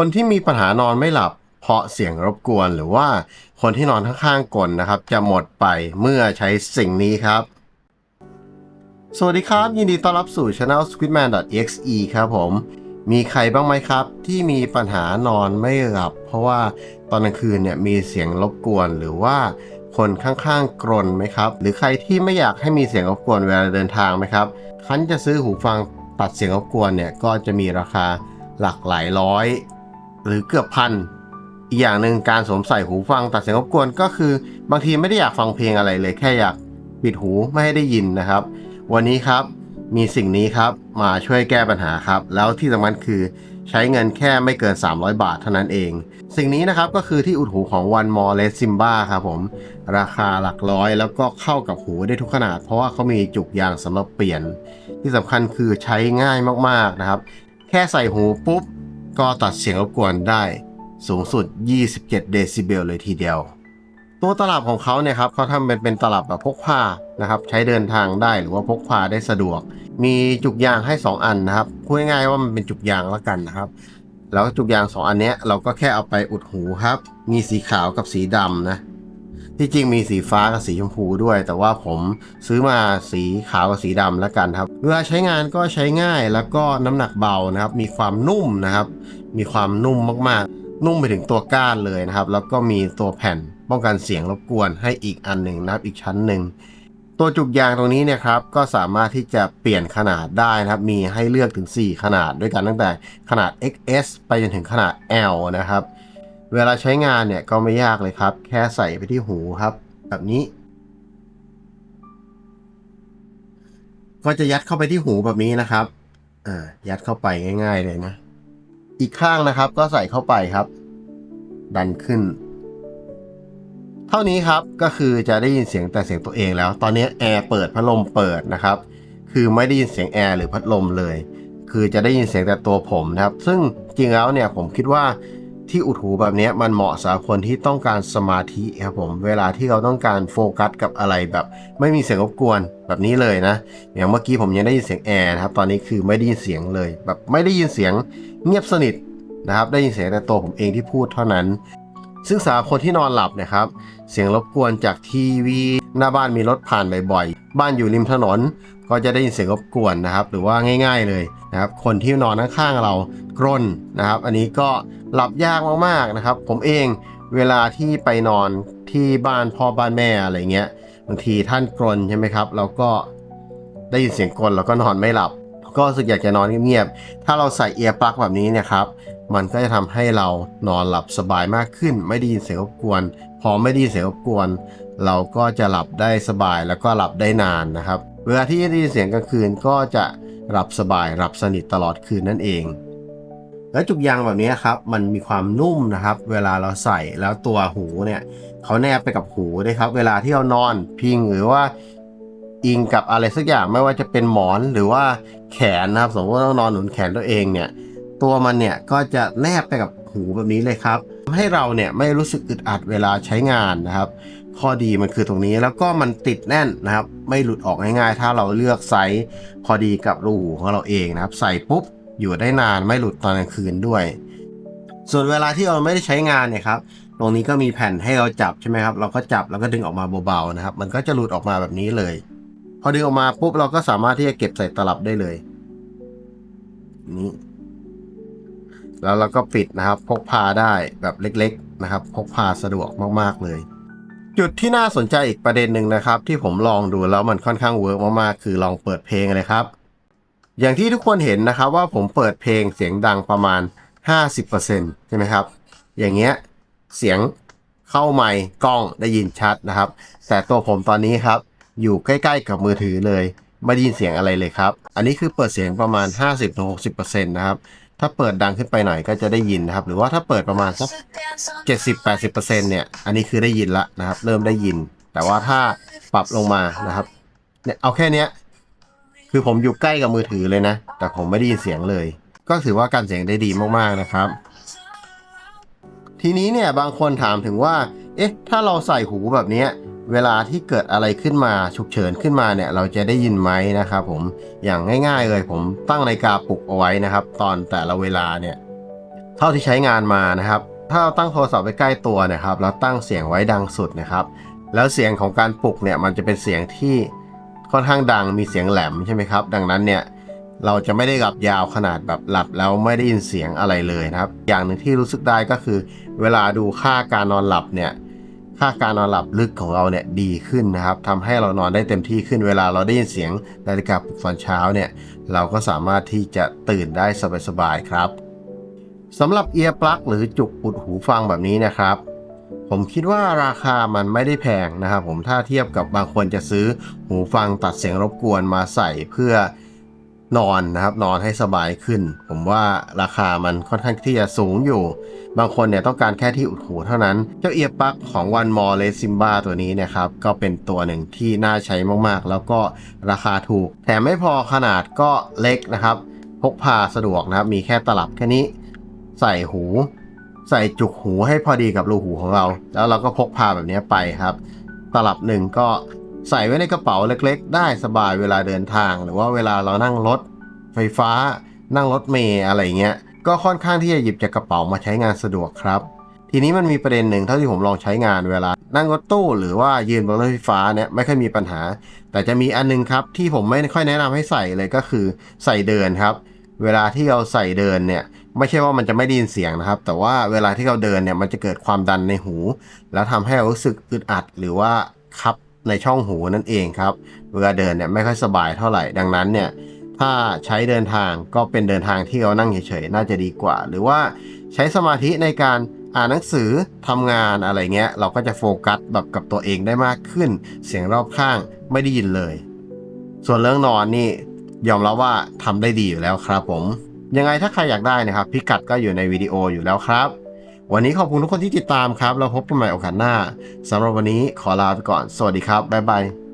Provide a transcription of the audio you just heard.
คนที่มีปัญหานอนไม่หลับเพราะเสียงรบกวนหรือว่าคนที่นอนข้างๆกลนนะครับ จะหมดไปเมื่อใช้สิ่งนี้ครับ สวัสดีครับ ยินดีต้อนรับสู่ channel squidman.exe ครับผม มีใครบ้างไหมครับ ที่มีปัญหานอนไม่หลับ เพราะว่าตอนกลางคืนเนี่ยมีเสียงรบกวนหรือว่าคนข้างๆกรนไหมครับ หรือใครที่ไม่อยากให้มีเสียงรบกวนเวลาเดินทางไหมครับคันจะซื้อหูฟังตัดเสียงรบกวนเนี่ยก็จะมีราคาหลักหลายร้อย หรือเกือบพัน อีกอย่างหนึ่งการสวมใส่หูฟังตัดเสียงรบกวนก็คือ บางทีไม่ได้อยากฟังเพลงอะไรเลยแค่อยากปิดหูไม่ให้ได้ยินนะครับ วันนี้ครับมีสิ่งนี้ครับมาช่วยแก้ปัญหาครับ แล้วที่สำคัญคือใช้เงินแค่ไม่เกิน 300 บาทเท่านั้นเอง สิ่งนี้นะครับก็คือที่อุดหูของ One More Less Simba ครับผม ราคาหลักร้อยแล้วก็เข้ากับหูได้ทุกขนาด เพราะว่าเขามีจุกยางสำหรับเปลี่ยน ที่สำคัญคือใช้ง่ายมากๆนะครับ แค่ใส่หูปุ๊บ ก็ตัดเสียงรบกวนได้สูงสุด 27 เดซิเบลเลยทีเดียว ตัวตลับของเขาเนี่ยครับเขาทำเป็นเป็นตลับแบบพกพานะครับ ใช้เดินทางได้หรือว่าพกพาได้สะดวก มีจุกยางให้ 2 อันนะครับพูดง่ายๆว่ามันเป็นจุกยางแล้วกันนะครับ แล้วจุกยาง 2 อันเนี้ยเราก็แค่เอาไปอุดหูครับ มีสีขาวกับสีดำนะ ที่จริงมีสีฟ้ากับสีชมพูด้วย แต่ว่าผมซื้อมาสีขาวกับสีดำแล้วกันครับ เวลาใช้งานก็ใช้ง่ายแล้วก็น้ำหนักเบานะครับ มีความนุ่มนะครับ มีความนุ่มมากๆ นุ่มไปถึงตัวก้านเลยนะครับ แล้วก็มีตัวแผ่นป้องกันเสียงรบกวนให้อีกอันหนึ่งนะครับอีกชั้นหนึ่งตัวจุกยางตรงนี้เนี่ยครับก็สามารถที่จะเปลี่ยนขนาดได้นะครับ มีให้เลือกถึง 4 ขนาดด้วยกันตั้งแต่ขนาด XS ไปจนถึงขนาด L นะครับ เวลาใช้งานเนี่ยก็ไม่ยากเลยครับ แค่ใส่ไปที่หูครับ แบบนี้ ก็จะยัดเข้าไปที่หูแบบนี้นะครับอ่ายัดเข้าไปง่าย ๆ เลยนะ อีกข้างนะครับก็ใส่เข้าไปครับ ดันขึ้น เท่านี้ครับก็คือจะได้ยินเสียงแต่เสียงตัวเองแล้ว ตอนนี้แอร์เปิดพัดลมเปิดนะครับ คือไม่ได้ยินเสียงแอร์หรือพัดลมเลย คือจะได้ยินเสียงแต่ตัวผมนะครับ ซึ่งจริงแล้วเนี่ยผมคิดว่า ที่อุดหูแบบนี้มันเหมาะสำหรับคนที่ต้องการสมาธิครับผม เวลาที่เราต้องการโฟกัสกับอะไรแบบ ไม่มีเสียงรบกวนแบบนี้เลยนะ อย่างเมื่อกี้ผมยังได้ยินเสียงแอร์นะครับ ตอนนี้คือไม่ได้ยินเสียงเลย แบบไม่ได้ยินเสียงเงียบสนิทนะครับ ได้ยินเสียงแต่ตัวผมเองที่พูดเท่านั้น ซึ่งสำหรับคนที่นอนหลับนะครับ เสียงรบกวนจากทีวี หน้าบ้านมีรถผ่านบ่อยๆ บ้านอยู่ริมถนน ก็จะได้ยินเสียงรบกวนนะครับ หรือว่าง่าย ๆเลยนะครับ คนที่นอนข้างๆเรากรนนะครับ อันนี้ก็หลับยากมากๆนะครับ ผมเองเวลาที่ไปนอนที่บ้านพ่อบ้านแม่อะไรเงี้ยบางทีท่านกรนใช่ไหมครับเราก็ได้ยินเสียงกรนแล้วก็นอนไม่หลับ ก็รู้สึกอยากจะนอนเงียบๆถ้าเราใส่เอียร์ปลั๊กแบบนี้เนี่ยครับมันก็จะทำให้เรานอนหลับสบายมากขึ้น ไม่ได้ยินเสียงรบกวน พอไม่ได้ยินเสียงรบกวน เราก็จะหลับได้สบายแล้วก็หลับได้นานนะครับ เวลาที่ได้ยินเสียงกลางคืนก็จะหลับสบายหลับสนิทตลอดคืนนั่นเอง แล้วจุกยางแบบนี้ครับมันมีความนุ่มนะครับ เวลาเราใส่แล้วตัวหูเนี่ยเขาแนบไปกับหูด้วยครับ เวลาที่เรานอนพิงหรือว่าอิงกับอะไรสักอย่างไม่ว่าจะเป็นหมอนหรือว่าแขนนะครับ สมมติว่าเรานอนหนุนแขนตัวเองเนี่ยตัวมันเนี่ยก็จะแนบไปกับหูแบบนี้เลยครับทำให้เราเนี่ยไม่รู้สึกอึดอัดเวลาใช้งานนะครับ ข้อดีมันคือตรงนี้แล้วก็มันติดแน่นนะครับ ไม่หลุดออกง่ายๆ ถ้าเราเลือกไซส์พอดีกับรูหูของเราเองนะครับ ใส่ปุ๊บอยู่ได้นานไม่หลุดตอนกลางคืนด้วย ส่วนเวลาที่เราไม่ได้ใช้งานเนี่ยครับตรงนี้ก็มีแผ่นให้เราจับใช่ไหมครับ เราก็จับแล้วก็ดึงออกมาเบาๆนะครับ มันก็จะหลุดออกมาแบบนี้เลย พอดึงออกมาปุ๊บเราก็สามารถที่จะเก็บใส่ตลับได้เลยนี่แล้วเราก็ปิดนะครับ พกพาได้แบบเล็ก ๆ นะครับ พกพาสะดวกมากๆเลย จุดที่น่าสนใจอีกประเด็นหนึ่งนะครับ ที่ผมลองดูแล้วมันค่อนข้างเวิร์กมากๆ คือลองเปิดเพลงเลยครับ อย่างที่ทุกคนเห็นนะครับว่าผมเปิดเพลงเสียงดังประมาณ 50%ใช่ไหมครับ อย่างเงี้ยเสียงเข้าไมค์กล้องได้ยินชัดนะครับ แต่ตัวผมตอนนี้ครับ อยู่ใกล้ๆกับมือถือเลย ไม่ได้ยินเสียงอะไรเลยครับ อันนี้คือเปิดเสียงประมาณ 50-60%นะครับ ถ้าเปิดดังขึ้นไปหน่อยก็จะได้ยินนะครับ หรือว่าถ้าเปิดประมาณสัก70-80%เนี่ย อันนี้คือได้ยินละนะครับ เริ่มได้ยิน แต่ว่าถ้าปรับลงมานะครับเนี่ยเอาแค่เนี้ยคือผมอยู่ใกล้กับมือถือเลยนะ แต่ผมไม่ได้ยินเสียงเลย ก็ถือว่าการเสียงได้ดีมากๆนะครับ ทีนี้เนี่ยบางคนถามถึงว่า เอ๊ะ ถ้าเราใส่หูแบบนี้ เวลาที่เกิดอะไรขึ้นมาฉุกเฉินขึ้นมาเนี่ยเราจะได้ยินไหมนะครับผมอย่างง่าย ๆ เลยผมตั้งนาฬิกาปลุกเอาไว้นะครับ ตอนแต่ละเวลาเนี่ยเท่าที่ใช้งานมานะครับ ถ้าเราตั้งโทรศัพท์ไว้ใกล้ตัวนะครับแล้วตั้งเสียงไว้ดังสุดนะครับ แล้วเสียงของการปลุกเนี่ยมันจะเป็นเสียงที่ค่อนข้างดังมีเสียงแหลมใช่ไหมครับ ดังนั้นเนี่ยเราจะไม่ได้หลับยาวขนาดแบบหลับแล้วไม่ได้ยินเสียงอะไรเลยนะครับ อย่างหนึ่งที่รู้สึกได้ก็คือ เวลาดูค่าการนอนหลับเนี่ย ค่าการนอนหลับลึกของเราเนี่ยดีขึ้นนะครับทำให้เรานอนได้เต็มที่ขึ้นเวลาเราได้ยินเสียงนาฬิกาปลุกตอนเช้าเนี่ยเราก็สามารถที่จะตื่นได้สบายๆครับสำหรับเอียร์ปลั๊กหรือจุกอุดหูฟังแบบนี้นะครับผมคิดว่าราคามันไม่ได้แพงนะครับผมถ้าเทียบกับบางคนจะซื้อหูฟังตัดเสียงรบกวนมาใส่เพื่อ นอนนะครับนอนให้สบายขึ้น ผมว่าราคามันค่อนข้างที่จะสูงอยู่ บางคนเนี่ยต้องการแค่ที่อุดหูเท่านั้น เจ้าเอียร์ปลักของวันมอเลซิมบาตัวนี้นะครับก็เป็นตัวหนึ่งที่น่าใช้มากๆ แล้วก็ราคาถูก แถมไม่พอขนาดก็เล็กนะครับ พกพาสะดวกนะครับมีแค่ตลับแค่นี้ ใส่หู ใส่จุกหูให้พอดีกับรูหูของเรา แล้วเราก็พกพาแบบนี้ไปครับ ตลับหนึ่งก็ ใส่ไว้ในกระเป๋าเล็กๆ ได้สบายเวลาเดินทาง หรือว่าเวลาเรานั่งรถ ไฟฟ้า นั่งรถเมล์อะไรเงี้ยก็ค่อนข้างที่จะหยิบจากกระเป๋ามาใช้งานสะดวกครับ ทีนี้มันมีประเด็นหนึ่งเท่าที่ผมลองใช้งานเวลา นั่งรถตู้หรือว่ายืนบนรถไฟฟ้าเนี่ยไม่ค่อยมีปัญหา แต่จะมีอันนึงครับที่ผมไม่ค่อยแนะนำให้ใส่เลยก็คือใส่เดินครับ เวลาที่เราใส่เดินเนี่ยไม่ใช่ว่ามันจะไม่ได้ยินเสียงนะครับ แต่ว่าเวลาที่เราเดินเนี่ยมันจะเกิดความดันในหู แล้วทำให้เรารู้สึกอึดอัดหรือว่าคับ ในช่องหูนั่นเองครับ เวลาเดินเนี่ยไม่ค่อยสบายเท่าไหร่ดังนั้นเนี่ยถ้าใช้เดินทางก็เป็นเดินทางที่เรานั่งเฉยๆน่าจะดีกว่า หรือว่าใช้สมาธิในการอ่านหนังสือทำงานอะไรเงี้ย เราก็จะโฟกัสแบบกับตัวเองได้มากขึ้น เสียงรอบข้างไม่ได้ยินเลย ส่วนเรื่องนอนนี่ยอมรับว่าทำได้ดีอยู่แล้วครับผม ยังไงถ้าใครอยากได้นะครับ พิกัดก็อยู่ในวิดีโออยู่แล้วครับ วันนี้ขอบคุณทุกคนที่ติดตามครับ เราพบกันใหม่โอกาสหน้าสำหรับวันนี้ขอลาไปก่อน สวัสดีครับ บ๊ายบาย